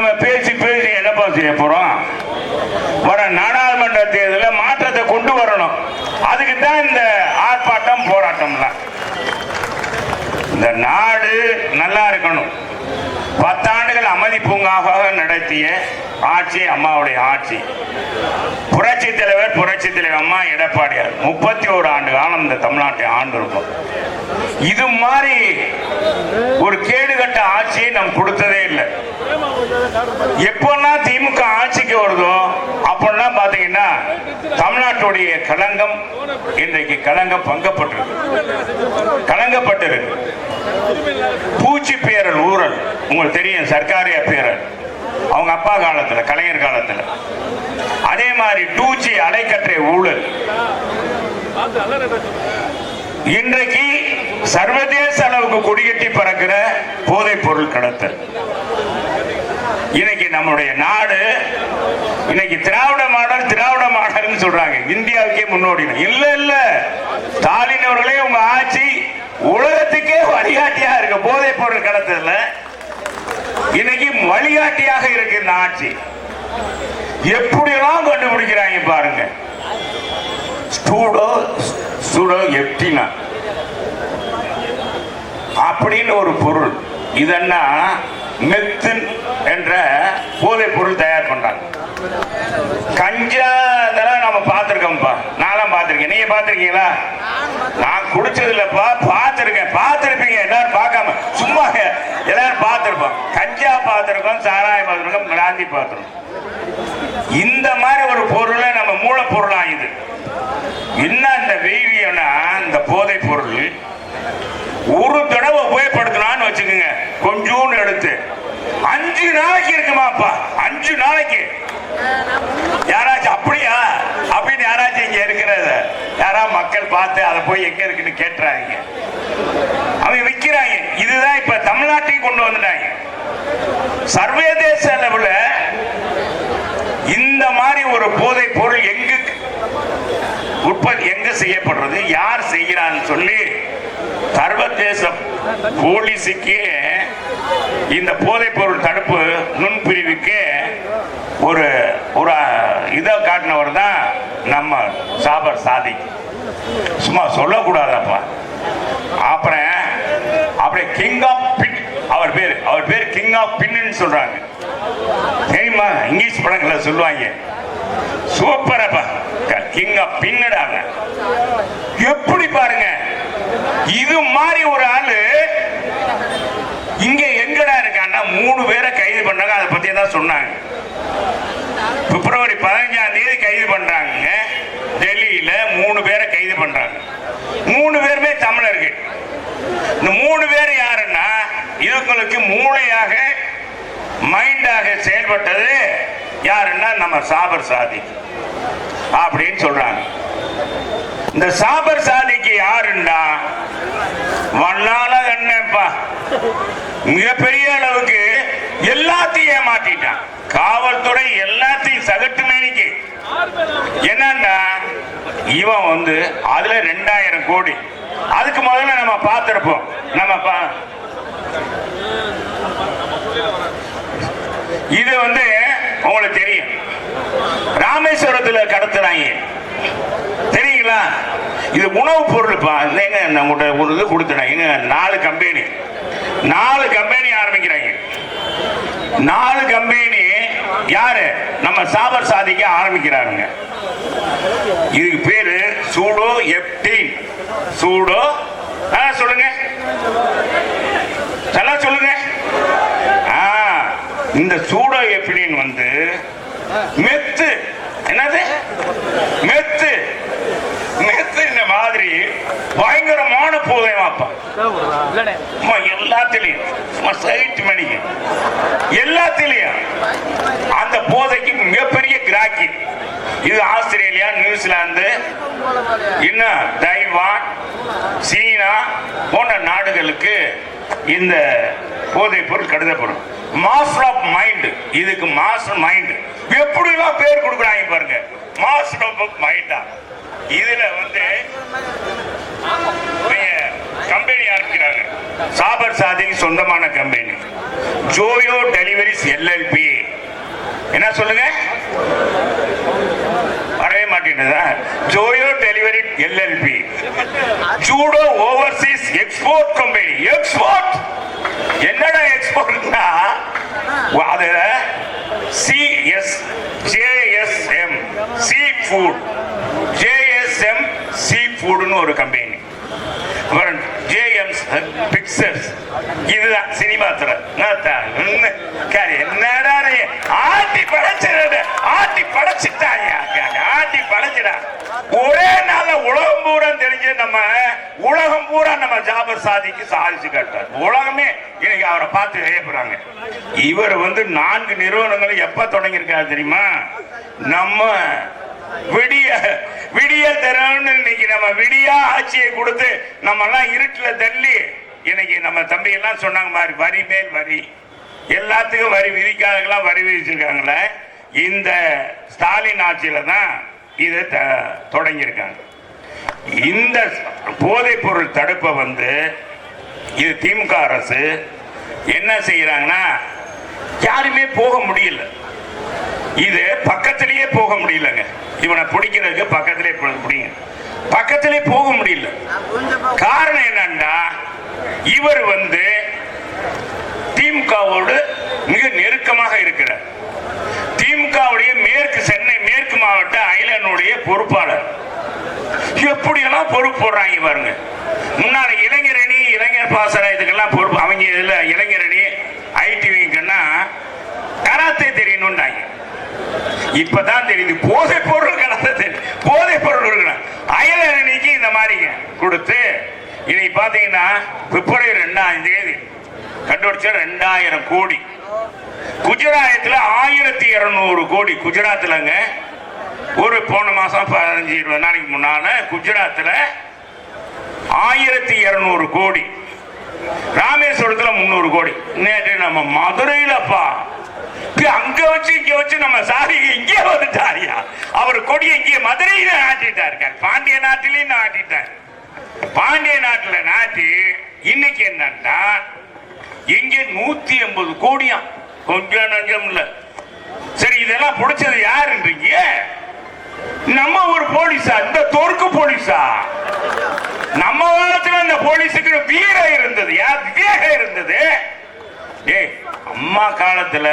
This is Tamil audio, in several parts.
நாம பேசி பேசி என்னப்பா செய்ய போறோம்? வர நாடாளுமன்ற தேர்தலில் மாற்றத்தை கொண்டு வரணும். அதுக்கு தான் இந்த ஆர்ப்பாட்டம் போராட்டம்லாம் இந்த நாடு நல்லா இருக்கணும். பத்தாண்டுகள் அமைதி பூங்காவாக நடத்திய ஆட்சி அம்மாவுடைய ஆட்சி. புரட்சி தலைவர் புரட்சி தலைவர் அம்மா எடப்பாடியார். முப்பத்தி ஒரு ஆண்டு காலம் இந்த தமிழ்நாட்டை ஆண்டு இருக்கும். இது மாதிரி ஒரு கேடுகட்ட ஆட்சியை நாம் கொடுத்ததே இல்லை. எப்பெல்லாம் திமுக ஆட்சிக்கு வருதோ அப்பெல்லாம் பாத்தீங்கன்னா தமிழ்நாட்டுடைய களங்கம் இன்றைக்கு களங்கம் பங்கப்பட்டிருக்கு. களங்கப்பட்டிருக்கு. பூச்சி பேரல் ஊரல். உங்களுக்கு தெரியும் சர்க்காரிய பேரல். அவங்க அப்பா காலத்துல கலைஞர் காலத்துல. அதே மாதிரி டூச்சி அலைக்கற்றை ஊழல். இன்றைக்கு சர்வதேச அளவுக்கு கொடிகட்டி பறக்கிற போதைப் பொருள் கடத்தல். இன்னைக்கு நம்முடைய நாடு இன்னைக்கு திராவிட மாடல் திராவிட மாடல்னு சொல்றாங்க. இந்தியாவுக்கே முன்னோடி இல்ல இல்ல. ஸ்டாலின் அவர்களே உங்க ஆட்சி உலகத்துக்கே வழிகாட்டியா இருக்கு. போதைப் பொருள் கடத்தல இன்னைக்கு வழிகாட்டியாக இருக்கு இந்த ஆட்சி. எப்படியெல்லாம் கண்டுபிடிக்கிறாங்க பாருங்க. ஸ்டூடோ ஸ்டூடோ எப்டினா அப்படின்னு ஒரு பொருள். இதென்னா? மெத்தின் என்ற போதைப் பொருள் தயார் பண்றாங்க. கஞ்சா இதெல்லாம் நம்ம பார்த்துருக்கோம்ப்பா. நான்லாம் பார்த்துருக்கேன். நீங்க பார்த்துருக்கீங்களா? நான் குடிச்சது இல்லப்பா பார்த்துருக்கேன். பார்த்துருப்பீங்க. எல்லாரும் பார்க்காம. சும்மா எல்லாரும் பார்த்துருப்போம். கஞ்சா பார்த்துருக்கோம் சாராயம் பார்த்துருக்கோம் கிராந்தி பார்த்துருக்கோம். இந்த மாதிரி ஒரு பொருளை நம்ம மூலப்பொருளா இது. என்ன இந்த வீரியம்னா இந்த போதை பொருள் ஒரு கொஞ்சோண்டு எடுத்து. அஞ்சு நாளைக்கு இருக்குமாப்பா அஞ்சு நாளைக்கு. யாராச்சும் அப்படியா? அப்படின்னு யாராச்சும் இங்க இருக்கிறத யாரா மக்கள் பார்த்து அதை போய் எங்க இருக்குன்னு கேட்டுறாங்க. அவங்க விற்கிறாங்க இதுதான் இப்ப தமிழ்நாட்டையும் கொண்டு வந்துட்டாங்க. சர்வதேச அளவில் இந்த மாதிரி ஒரு போதை பொருள் எங்கு உற்பத்தி எங்க செய்யப்படுறது யார் செய்கிறான்னு சொல்லி சர்வதேச போலீஸுக்கு இந்த போதைப் பொருள் தடுப்பு நுண்பிரிவுக்கு ஒரு ஒரு இதை காட்டினவர் தான் நம்ம சாபர் சாதி. சும்மா சொல்லக்கூடாதப்பா. அப்புறம் அப்படியே கிங் ஆஃப் பின் அவர் பேர் அவர் பேர் கிங் ஆஃப் பின்னு சொல்றாங்க. தெரியுமா? இங்கிலீஷ் படங்களை சொல்லுவாங்க. சூப்பரப்பா. கிங் ஆஃப் பின்னடாங்க எப்படி பாருங்க. இது மாதிரி ஒரு ஆளு இங்க எங்கடா இருக்கான்னா மூணு பேரை கைது பண்ணாங்க அதை பத்தி தான் சொன்னாங்க. பிப்ரவரி பதினஞ்சாம் தேதி கைது பண்றாங்க டெல்லியில மூணு பேரை கைது பண்றாங்க. மூணு பேருமே தமிழர்கள். இந்த மூணு பேர் யாருன்னா இவங்களுக்கு மூளையாக மைண்டாக செயல்பட்டது யாருன்னா நம்ம சாபர் சாதி அப்படின்னு சொல்றாங்க. இந்த சாபர் சாதிக்கு யாருண்டா? வண்ணால கண்ணப்பா. மிகப்பெரிய அளவுக்கு எல்லாத்தையும் ஏமாத்திட்டான். காவல்துறை எல்லாத்தையும் சகட்டு மேனிக்கு என்னன்னா இவன் வந்து அதுல ரெண்டாயிரம் கோடி. அதுக்கு முதல்ல நம்ம பார்த்திருப்போம். நம்ம இது வந்து உங்களுக்கு தெரியும். ராமேஸ்வரத்துல கடத்துறாங்க. தெரியுங்களா இது உணவு பொருள்ப்பா. இல்லைங்க நான் உங்கள்கிட்ட ஒரு இது கொடுத்துட்டேன் எங்க நாலு கம்பெனி. நாலு கம்பெனி ஆரம்பிக்கிறாங்க. நாலு கம்பெனி யாரு? நம்ம சாபர் சாதிக்க ஆரம்பிக்கிறாருங்க. இதுக்கு பேரு சூடோ எப்டின். சூடோ சொல்லுங்க. நல்லா சொல்லுங்க. இந்த சூடோ எப்டின் வந்து மெத்து. என்னது? மெத்து இந்த மாதிரி பயங்கரமான போதைமாப்பா எல்லாத்திலையும். சைட் மணிக்கு. எல்லாத்திலையும். அந்த போதைக்கு மிகப்பெரிய கிராக்கி. இது ஆஸ்திரேலியா நியூசிலாந்து இன்னும் தைவான் சீனா போன்ற நாடுகளுக்கு இந்த போதைப் பொருள் கருதப்படும். மாஸ்டர் ஆஃப் மைண்ட் இதுக்கு மாஸ்டர் மைண்ட் எப்படிலாம் பேர் கொடுக்குறாங்க பாருங்க. மாஸ்டர் ஆஃப் மைண்டா இதுல வந்து கம்பெனி ஆரம்பிக்கிறாங்க சாபர் சாதிக்கு சொந்தமான கம்பெனி ஜோயோ டெலிவரிஸ் எல்எல்பி. என்ன சொல்லுங்க? வரவே மாட்டேங்குதா Joyo delivery LLP. Judo overseas export company export! என்னடா எக்ஸ்போர்ட்னா? அது சிஎஸ் ஜேஎஸ்எம் சி ஃபுட் ஃபுட்னு ஒரு கம்பெனி அப்புறம் ஜேஎம்ஸ் பிக்சர்ஸ் இதுதான் சினிமா துறை. என்னடா ஆட்டி படைச்சிட ஆட்டி படைச்சிட்டாயா ஆட்டி படைச்சிடா. ஒரே நாள்ல உலகம் பூரா தெரிஞ்ச நம்ம உலகம் பூரா நம்ம ஜாபர் சாதிக்கு சாதிச்சு கட்டார் உலகமே இன்னைக்கு அவரை பார்த்து வியப்புறாங்க. இவர் வந்து நான்கு நிறுவனங்களை எப்ப தொடங்கியிருக்காரு தெரியுமா? நம்ம விடிய விடிய தரணும்னு இன்னைக்கு நம்ம விடியா ஆட்சியை கொடுத்து நம்ம எல்லாம் இருட்டில் தள்ளி இன்னைக்கு நம்ம தம்பி எல்லாம் சொன்னாங்க மாதிரி வரி மேல் வரி. எல்லாத்துக்கும் வரி விதிக்காதெல்லாம் வரி விதிச்சிருக்காங்களே இந்த ஸ்டாலின் ஆட்சியில தான் இதை த- தொடங்கியிருக்காங்க. இந்த போதைப் பொருள் தடுப்பை வந்து இது திமுக அரசு என்ன செய்யறாங்கன்னா யாருமே போக முடியல. இது பக்கத்திலேயே போக முடியலங்க. இவனை பிடிக்கிறதுக்கு பக்கத்திலே பிடிங்க. பக்கத்திலே போக முடியல. காரணம் என்னன்னா இவர் வந்து திமுகவோடு மிக நெருக்கமாக இருக்கிறார். திமுகவுடைய மேற்கு சென்னை மேற்கு மாவட்ட ஐலனுடைய பொறுப்பாளர். எப்படியெல்லாம் பொறுப்பு போடுறாங்க பாருங்க. முன்னாடி இளைஞரணி இளைஞர் பாசன இதுக்கெல்லாம் பொறுப்பு அவங்க இதில் இளைஞரணி ஐடிவிங்கன்னா கராத்தே தெரியணும்னாங்க இப்பதான் தெரியுது. போதை பொருள் கலந்த போதை பொருள் அயல் அணிக்கு இந்த மாதிரிங்க கொடுத்து இன்னைக்கு பாத்தீங்கன்னா பிப்ரவரி ரெண்டாம் தேதி கண்டுபிடிச்ச ரெண்டாயிரம் கோடி. குஜராத்தில் ஆயிரத்தி இருநூறு கோடி. குஜராத்தில்ங்க ஒரு போன மாசம் பதினஞ்சு இருபது நாளைக்கு முன்னால குஜராத்தில் ஆயிரத்தி இருநூறு கோடி. ராமேஸ்வரத்தில் முந்நூறு கோடி. நேற்று நம்ம மதுரையிலப்பா அங்க வச்சு இங்க வச்சு நம்ம சாரி இங்கே வந்துட்டாரியா அவர் கொடியை இங்கே மதுரையில நாட்டிட்டார் பாண்டிய நாட்டிலையும் நாட்டிட்டார் பாண்டிய நாட்டுல நாட்டி இன்னைக்கு என்னன்னா இங்க நூத்தி எண்பது கோடியாம் கொஞ்சம் நஞ்சம் இல்ல. சரி இதெல்லாம் பிடிச்சது யாருன்றீங்க? நம்ம ஒரு போலீஸா? இந்த தொருக்கு போலீஸா? நம்ம காலத்துல இந்த போலீஸுக்கு வீரம் இருந்தது. யார் விவேகம் இருந்தது. ஏ அம்மா காலத்துல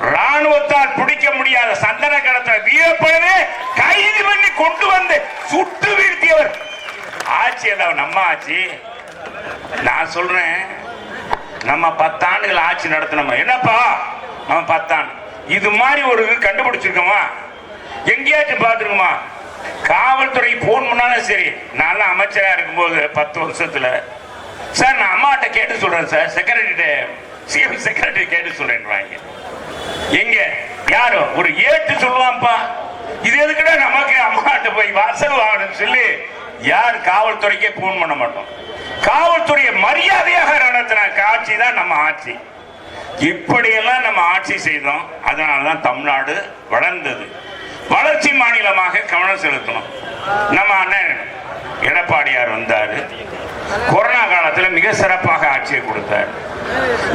ராணுவத்தால் பிடிக்க முடியாத சந்தன கடத்தை வீரப்படவே கைது பண்ணி கொண்டு வந்து சுட்டு வீழ்த்தியவர். ஆட்சி அதான் நம்ம ஆட்சி. நான் சொல்றேன் நம்ம பத்தாண்டுகள் ஆட்சி நடத்தினோம்? என்னப்பா? நம்ம பத்தாண்டு. இது மாதிரி ஒரு இது கண்டுபிடிச்சிருக்கோமா? எங்கேயாச்சும் பார்த்துருக்குமா? காவல்துறை போன் பண்ணாலும் சரி. நான் அமைச்சரா இருக்கும்போது பத்து வருஷத்துல. சார் நான் அம்மாட்ட கேட்டு சொல்றேன் சார். செக்ரட்டரி சிஎம் செக்ரட்டரி கேட்டு சொல்றேன் வாங்க எங்க? யாரோ? ஒரு ஏட்டு சொல்லுவான்ப்பா. இது எதுக்குடா நமக்கு அம்மாட்ட போய் வாசல் வாங்கணும்னு சொல்லி யார் காவல்துறைக்கே போன் பண்ண மாட்டோம். காவல்துறையை மரியாதையாக நடத்தின காட்சி தான் நம்ம ஆட்சி. இப்படியெல்லாம் நம்ம ஆட்சி செய்தோம். அதனால தான் தமிழ்நாடு வளர்ந்தது. வளர்ச்சி மாநிலமாக கவனம் செலுத்தணும். நம்ம அண்ணன் எடப்பாடியார் வந்தாரு. கொரோனா காலத்துல மிக சிறப்பாக ஆட்சியை கொடுத்தார்.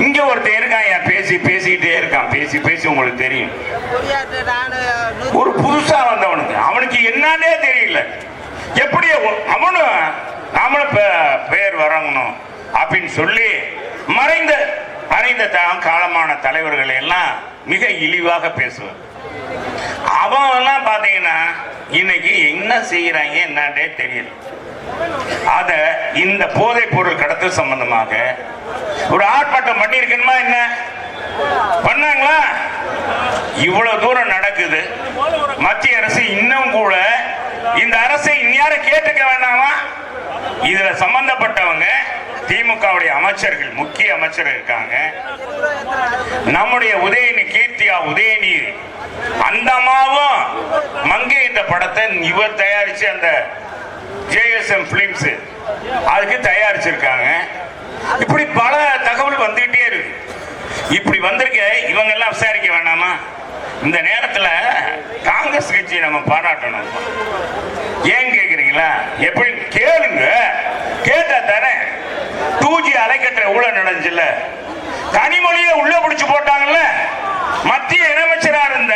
இங்க ஒருத்தர் இருக்கான் என் பேசி பேசிக்கிட்டே இருக்கான். பேசி பேசி உங்களுக்கு தெரியும். ஒரு புதுசா வந்தவனுக்கு அவனுக்கு என்னன்னே தெரியல. எப்படி அவனும் நாமளும் பெயர் பேர் வரணும் அப்படின்னு சொல்லி மறைந்த மறைந்த காலமான தலைவர்களை எல்லாம் மிக இழிவாக பேசுவார். அவன் எல்லாம் பாத்தீங்கன்னா இன்னைக்கு என்ன செய்யறாங்க என்னன்னே தெரியல. அத இந்த போதைப் பொருள் கடத்தல் சம்பந்தமாக ஒரு ஆர்ப்பாட்டம் பண்ணியிருக்கணுமா என்ன? பண்ணாங்களா? இவ்வளவு தூரம் நடக்குது. மத்திய அரசு இன்னும் கூட இந்த அரசை இந்நேரம் கேட்டுக்க வேண்டாமா இதுல சம்பந்தப்பட்டவங்க திமுகவுடைய அமைச்சர்கள் முக்கிய அமைச்சர் இருக்காங்க. நம்முடைய உதயநி கீர்த்தியா உதயநீர் அந்த அம்மாவும் இந்த படத்தை இவர் தயாரிச்சு அந்த ஜேஎஸ்எம் பிலிம்ஸ் அதுக்கு தயாரிச்சிருக்காங்க. இப்படி பல தகவல் வந்துகிட்டே இருக்கு. இப்படி வந்திருக்க இவங்க எல்லாம் விசாரிக்க வேணாமா இந்த நேரத்துல காங்கிரஸ் கட்சியை நம்ம பாராட்டணும். ஏன் கேட்குறீங்களா எப்படி கேளுங்க. கேட்டா தானே. டூ ஜி அலைக்கற்ற ஊழல் நடந்துச்சுல்ல கனிமொழியை உள்ள பிடிச்சு போட்டாங்கல்ல. மத்திய இணையமைச்சரா இருந்த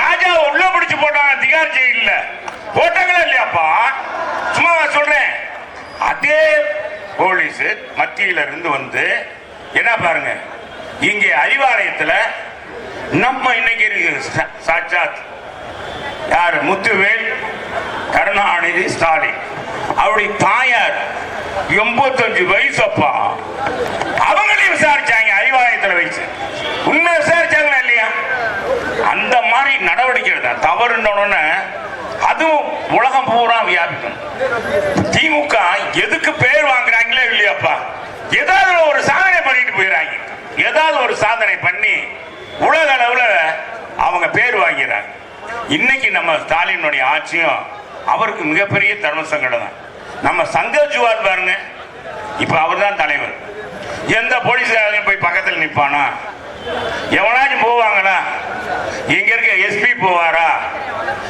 ராஜாவை உள்ள பிடிச்சு போட்டாங்க திகார் ஜெயில போட்டாங்களா இல்லையாப்பா? சும்மா சொல்றேன். அதே போலீஸ் மத்தியில இருந்து வந்து என்ன பாருங்க இங்கே அறிவாலயத்தில் நம்ம இன்னைக்கு இருக்கு சா- சாட்சாத். யார்? முத்துவேல் கருணாநிதி ஸ்டாலின். அவருடைய தாயார் எண்பத்தஞ்சு வயசு அப்பா அவங்களையும் விசாரிச்சாங்க அறிவாலயத்தில் வயசு உண்மை விசாரிச்சாங்களா இல்லையா? அந்த மாதிரி நடவடிக்கை தான் தவறுன்னு அதுவும் உலகம் பூரா வியாபிக்கும். திமுக எதுக்கு பேர் வாங்குறாங்களே இல்லையாப்பா? ஏதாவது ஒரு சாதனை பண்ணிட்டு போயிடறாங்க ஏதாவது ஒரு சாதனை பண்ணி உலக அளவுல அவங்க பேர் வாங்கிறாங்க. இன்னைக்கு நம்ம ஸ்டாலினுடைய ஆட்சியும் அவருக்கு மிகப்பெரிய தர்ம சங்கடம் தான். நம்ம சங்கர் ஜுவால் பாருங்க. இப்ப அவர்தான் தலைவர். எந்த போலீஸ்காரங்க போய் பக்கத்தில் நிற்பானா எவனாச்சும் போவாங்களா? இங்க இருக்க எஸ்பி போவாரா?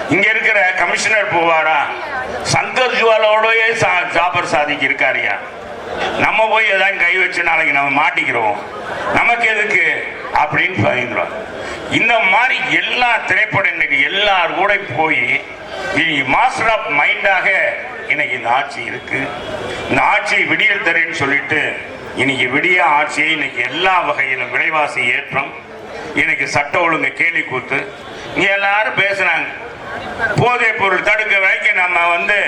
இங்க இருக்கிற கமிஷனர் போவாரா? சங்கர் ஜுவாலோடய சா- ஜாபர் சாதிக்கு இருக்காருயா? நம்ம போய் ஏதாவது கை வச்சு நாளைக்கு நம்ம மாட்டிக்கிறோம். நமக்கு எதுக்கு? அப்படின்னு பதிக்கிறோம் இந்த மாதிரி எல்லா திரைப்படம் இன்னைக்கு எல்லார் கூட போய் இனி மாஸ்டர் ஆஃப் மைண்டாக இன்னைக்கு இந்த ஆட்சி இருக்கு. இந்த ஆட்சி விடியல் தரேன்னு சொல்லிட்டு இன்னைக்கு விடிய ஆட்சியை இன்னைக்கு எல்லா வகையிலும் விலைவாசி ஏற்றம். இன்னைக்கு சட்ட ஒழுங்கு கேலி கூத்து. எல்லாரும் பேசுனாங்க போதை பொருள் தடுக்க வரைக்கும் நம்ம வந்து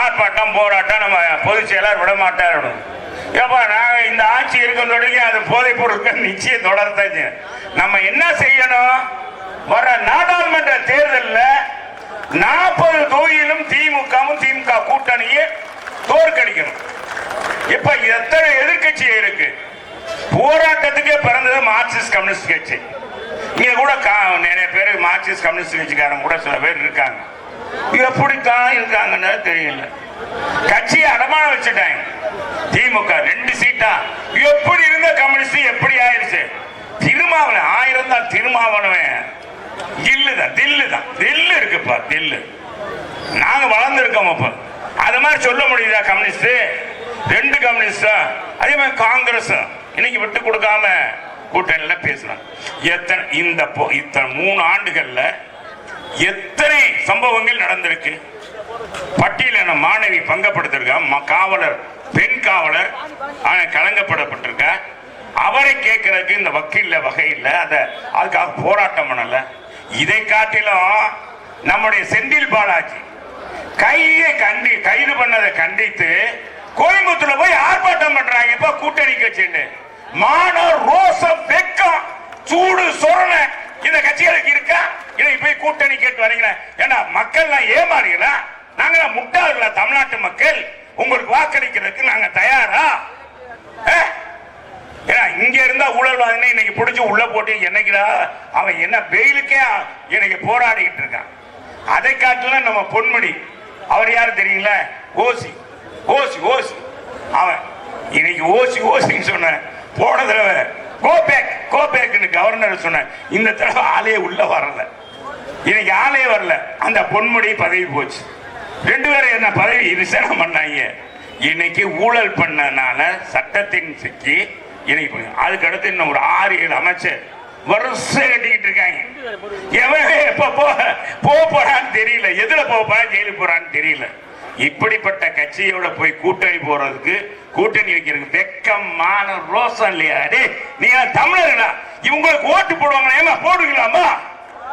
ஆர்ப்பாட்டம் போராட்டம் நம்ம பொதுச் செயலர் விட மாட்டார் ஏப்பா நாங்கள் இந்த ஆட்சி இருக்கும் தொடங்கி அது போதைப் பொருட்கள் நிச்சயம் தொடர்தான் நம்ம என்ன செய்யணும்? வர நாடாளுமன்ற தேர்தலில் நாற்பது தொகுதியிலும் திமுகவும் திமுக கூட்டணியை தோற்கடிக்கணும். இப்ப எத்தனை எதிர்க்கட்சி இருக்கு? போராட்டத்துக்கே பிறந்தது மார்க்சிஸ்ட் கம்யூனிஸ்ட் கட்சி. இங்கே கூட கா- நிறைய பேர் மார்க்சிஸ்ட் கம்யூனிஸ்ட் கட்சிக்காரங்க கூட சில பேர் இருக்காங்க. எப்படித்தான் இருக்காங்கன்னு தெரியல. கட்சியை அடமானம் வச்சுட்டாங்க. திமுக ரெண்டு சீட்டா. எப்படி இருந்த கம்யூனிஸ்ட் எப்படி ஆயிருச்சு? திருமாவளவன் ஆயிரம் தான் திருமாவளவன். தில்லு தான் தில்லு தான். தில்லு இருக்குப்பா தில்லு. நாங்க வளர்ந்துருக்கோம் அப்ப. அது மாதிரி சொல்ல முடியுதா கம்யூனிஸ்ட்? ரெண்டு கம்யூனிஸ்டா? அதே மாதிரி காங்கிரஸ்? இன்னைக்கு விட்டு கொடுக்காம. கூட்டணியில் பேசுறாங்க. எத்தனை இந்த பொ- இத்தனை மூணு ஆண்டுகளில் எத்தனை சம்பவங்கள் நடந்திருக்கு? பட்டியலின மாணவி பங்கப்படுத்திருக்கா ம- காவலர் பெண் காவலர் கலங்கப்படப்பட்டிருக்க? அவரை கேட்கறதுக்கு இந்த வக்கீல வகை இல்லை அதுக்காக போராட்டம் பண்ணல. இதை காட்டிலும் நம்முடைய செந்தில் பாலாஜி கையை கண்டி கைது பண்ணதை கண்டித்து கோயம்புத்தூர்ல போய் ஆர்ப்பாட்டம் பண்றாங்க. இப்ப கூட்டணி கட்சின்னு மானம் ரோசம் வெக்கம் சூடு சொரண. இந்த கட்சிகளுக்கு இருக்கா? இதை போய் கூட்டணி கேட்டு வரீங்களேன் ஏன்னா மக்கள்லாம் ஏமாறுகளா நாங்களாம் முட்டாள்களா தமிழ்நாட்டு மக்கள்? உங்களுக்கு வாக்களிக்கிறதுக்கு நாங்க தயாரா? ஆ? ஏன்னா இங்க இருந்தா ஊழல்வாதினே இன்னைக்கு பிடிச்சி உள்ள போட்டு என்னைக்குடா அவன் என்ன வெயிலுக்கே இன்னைக்கு போராடிக்கிட்டு இருக்கான். அதை காட்டிலும் நம்ம பொன்மணி அவர் யாரு தெரியுங்களா? ஓசி. ஓசி ஓசி. அவன் இன்னைக்கு ஓசி ஓசின்னு சொன்ன போன தடவை. கோபேக் கோபேக்னு கவர்னர் சொன்ன இந்த தடவை ஆளே உள்ள வரல. இன்னைக்கு ஆளே வரல. அந்த பொன்முடி பதவி போச்சு. ரெண்டு பேரும் என்ன பதவி ரிசர்வ் பண்ணாங்க. இன்னைக்கு ஊழல் பண்ணனால சட்டத்தின் சிக்கி இன்னைக்கு அதுக்கு அடுத்து இன்னும் ஒரு ஆறு ஏழு அமைச்சர் வருஷம் கட்டிக்கிட்டு இருக்காங்க. எவன் எப்ப போ போக போறான்னு தெரியல. எதுல போக போறான் ஜெயிலுக்கு போறான்னு தெரியல. இப்படிப்பட்ட கட்சியோட போய் கூட்டணி போறதுக்கு கூட்டணி வைக்கிறதுக்கு வெக்கமான ரோசம் இல்லையா? டே நீங்க தமிழர்களா? இவங்களுக்கு ஓட்டு போடுவாங்களா? ஏமா போடுவீங்களாமா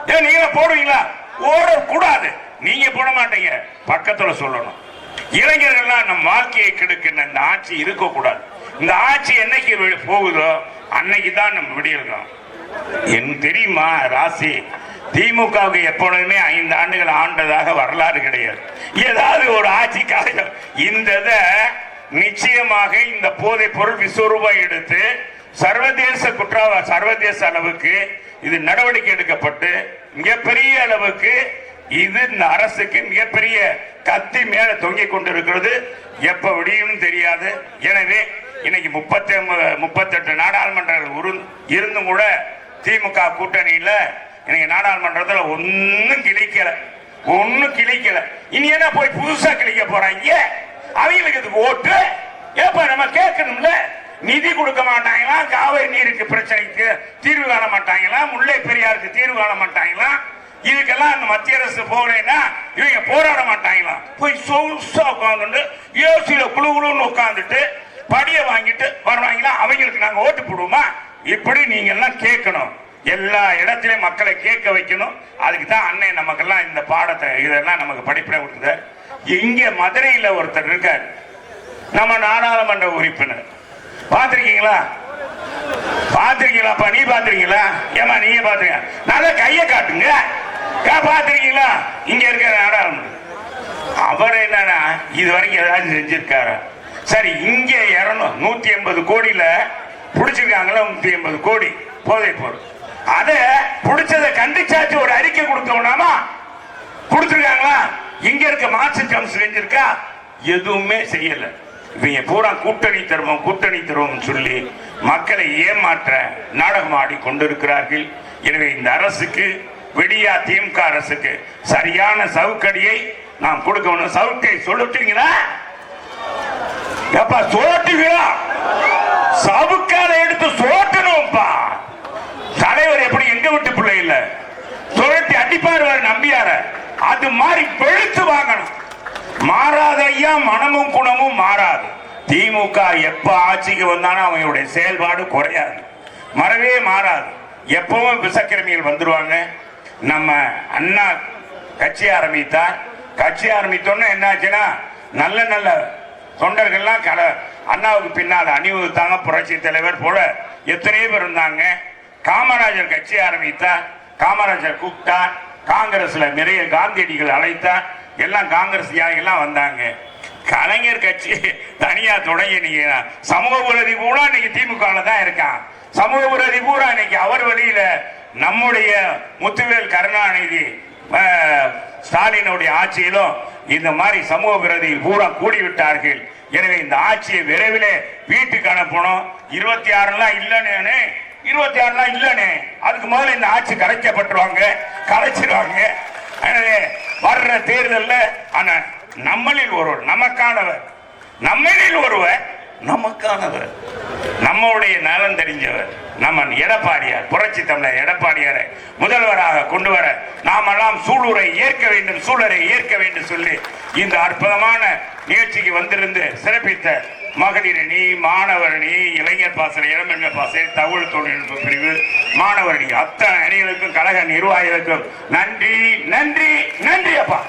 ஏன் நீங்க போடுவீங்களா? ஓட கூடாது நீங்க போட மாட்டீங்க. பக்கத்துல சொல்லணும். இளைஞர்கள்லாம் நம்ம வாழ்க்கையை கெடுக்கிற இந்த ஆட்சி இருக்கக்கூடாது. இந்த ஆட்சி என்னைக்கு போகுதோ அன்னைக்கு தான் நம்ம விடியிருக்கோம் என் தெரியுமா ராசி? திமுகவுக்கு எப்பொழுதுமே ஐந்து ஆண்டுகள் ஆண்டதாக வரலாறு கிடையாது. ஏதாவது ஒரு ஆட்சி காலம் இந்த இதை நிச்சயமாக இந்த போதைப் பொருள் விஸ்வரூபம் எடுத்து சர்வதேச குற்ற சர்வதேச அளவுக்கு இது நடவடிக்கை எடுக்கப்பட்டு மிகப்பெரிய அளவுக்கு இது இந்த அரசுக்கு மிகப்பெரிய கத்தி மேல தொங்கிக் கொண்டிருக்கிறது. எப்ப விடியும் தெரியாது. எனவே இன்னைக்கு முப்பத்தி முப்பத்தெட்டு நாடாளுமன்றங்கள் உரு- இருந்தும் கூட திமுக கூட்டணியில எனக்கு நாடாளுமன்றத்தில் ஒன்னும் கிழிக்கல. ஒன்னும் கிழிக்கல. இனி என்ன போய் புதுசா கிழிக்க போறாங்க? அவங்களுக்கு இதுக்கு ஓட்டு? ஏப்பா நம்ம கேட்கணும்ல? நிதி கொடுக்க மாட்டாங்களா? காவிரி நீருக்கு பிரச்சனைக்கு தீர்வு காண மாட்டாங்களா? முல்லை பெரியாருக்கு தீர்வு காண மாட்டாங்களா? இதுக்கெல்லாம் அந்த மத்திய அரசு போகலைன்னா இவங்க போராட மாட்டாங்களா? போய் சொகுசா உட்காந்துட்டு யோசியில குழு குழுன்னு உட்காந்துட்டு படியை வாங்கிட்டு வருவாங்களா? அவங்களுக்கு நாங்க ஓட்டு போடுவோமா? இப்படி நீங்க எல்லாம் கேட்கணும். எல்லா இடத்திலையும் மக்களை கேட்க வைக்கணும். அதுக்கு தான் அண்ணன் நமக்கெல்லாம் இந்த பாடத்தை இதெல்லாம் நமக்கு படிப்பிட விட்டுது இங்கே மதுரையில் ஒருத்தர் இருக்கார். நம்ம நாடாளுமன்ற உறுப்பினர். பார்த்துருக்கீங்களா? பார்த்துருக்கீங்களாப்பா? நீ பார்த்துருக்கீங்களா? ஏமா நீங்க பார்த்திருக்கீங்க? நல்லா கையை காட்டுங்க. ஏன் இங்க இருக்கிற நாடாளுமன்ற. அவர் என்னன்னா இது வரைக்கும் ஏதாவது செஞ்சிருக்காரு? சரி இங்கே இரநூ நூற்றி எண்பது கோடியில் பிடிச்சிருக்காங்களா? நூற்றி எண்பது கோடி. போதை பொருள். அத புடிச்சதை கண்டிச்சாச்சு ஒரு அறிக்கை கொடுத்தோம்னாமா? கொடுத்துருக்காங்களா? இங்க இருக்க மார்க்சிஸ்ட் ஜம்ஸ் செஞ்சிருக்கா? எதுவுமே செய்யல. இவங்க பூரா கூட்டணி தருவோம் கூட்டணி தருவோம் சொல்லி மக்களை ஏமாற்ற நாடகம் ஆடி கொண்டிருக்கிறார்கள். எனவே இந்த அரசுக்கு விடியா திமுக அரசுக்கு சரியான சவுக்கடியை நாம் கொடுக்கணும். சவுக்கை சொல்லிட்டீங்களா எப்ப சோட்டுவீங்களா சவுக்கால எடுத்து சோட்டணும்ப்பா தலைவர் எப்படி எங்க விட்டு பிள்ளை இல்ல? சுழட்டி அடிப்பார் நம்பியார. அது மாதிரி பெழுத்து வாங்கணும். மாறாத ஐயா மனமும் குணமும் மாறாது. திமுக எப்ப ஆட்சிக்கு வந்தாலும் அவங்களுடைய செயல்பாடு குறையாது. மறவே மாறாது. எப்பவும் விஷக்கிரமிகள் வந்துருவாங்க. நம்ம அண்ணா கட்சி ஆரம்பித்தார். கட்சி ஆரம்பித்தோன்னே என்னாச்சுன்னா நல்ல நல்ல தொண்டர்கள்லாம் கல அண்ணாவுக்கு பின்னால் அணிவகுத்தாங்க. புரட்சி தலைவர் போல எத்தனையோ பேர் இருந்தாங்க. காமராஜர் கட்சி ஆரம்பித்தார் காமராஜர் கூப்பிட்டார் காங்கிரஸ்ல நிறைய காந்தியடிகள் அழைத்தார் எல்லாம் காங்கிரஸ் தியாகிகள்லாம் வந்தாங்க? கலைஞர் கட்சி தனியா தொடங்கி நீங்க சமூக விரோதி பூரா இன்னைக்கு திமுக தான் இருக்கான். சமூக விரோதி பூரா இன்னைக்கு அவர் வழியில நம்முடைய முத்துவேல் கருணாநிதி ஸ்டாலினுடைய ஆட்சியிலும் இந்த மாதிரி சமூக விரோதி பூரா கூடிவிட்டார்கள். எனவே இந்த ஆட்சியை விரைவில் வீட்டுக்கு அனுப்பணும். இருபத்தி ஆறுலாம் இல்லைன்னு. இருபத்தி ஆறுலாம் இல்லைனே அதுக்கு முதல்ல இந்த ஆட்சி கரைக்கப்பட்டுருவாங்க கரைச்சிருவாங்க. எனவே வர்ற தேர்தலில் ஆனா நம்மளில் ஒருவர் நமக்கானவர். நம்மளில் ஒருவர் நமக்கானவர். நம்மளுடைய நலன் தெரிஞ்சவர். நம்ம எடப்பாடியார் புரட்சி தமிழர் எடப்பாடியாரை முதல்வராக கொண்டு வர நாமெல்லாம் சூளுரை ஏற்க வேண்டும் சூழலை ஏற்க வேண்டும் சொல்லி இந்த அற்புதமான நிகழ்ச்சிக்கு வந்திருந்து சிறப்பித்த மகளிர் அணி மாணவர் அணி இளைஞர் பாசறை இளம்பெண்கள் பாசறை தகவல் தொழில்நுட்ப பிரிவு மாணவர் அணி அத்தனை அணிகளுக்கும் கழக நிர்வாகிகளுக்கும் நன்றி நன்றி நன்றி அப்பா.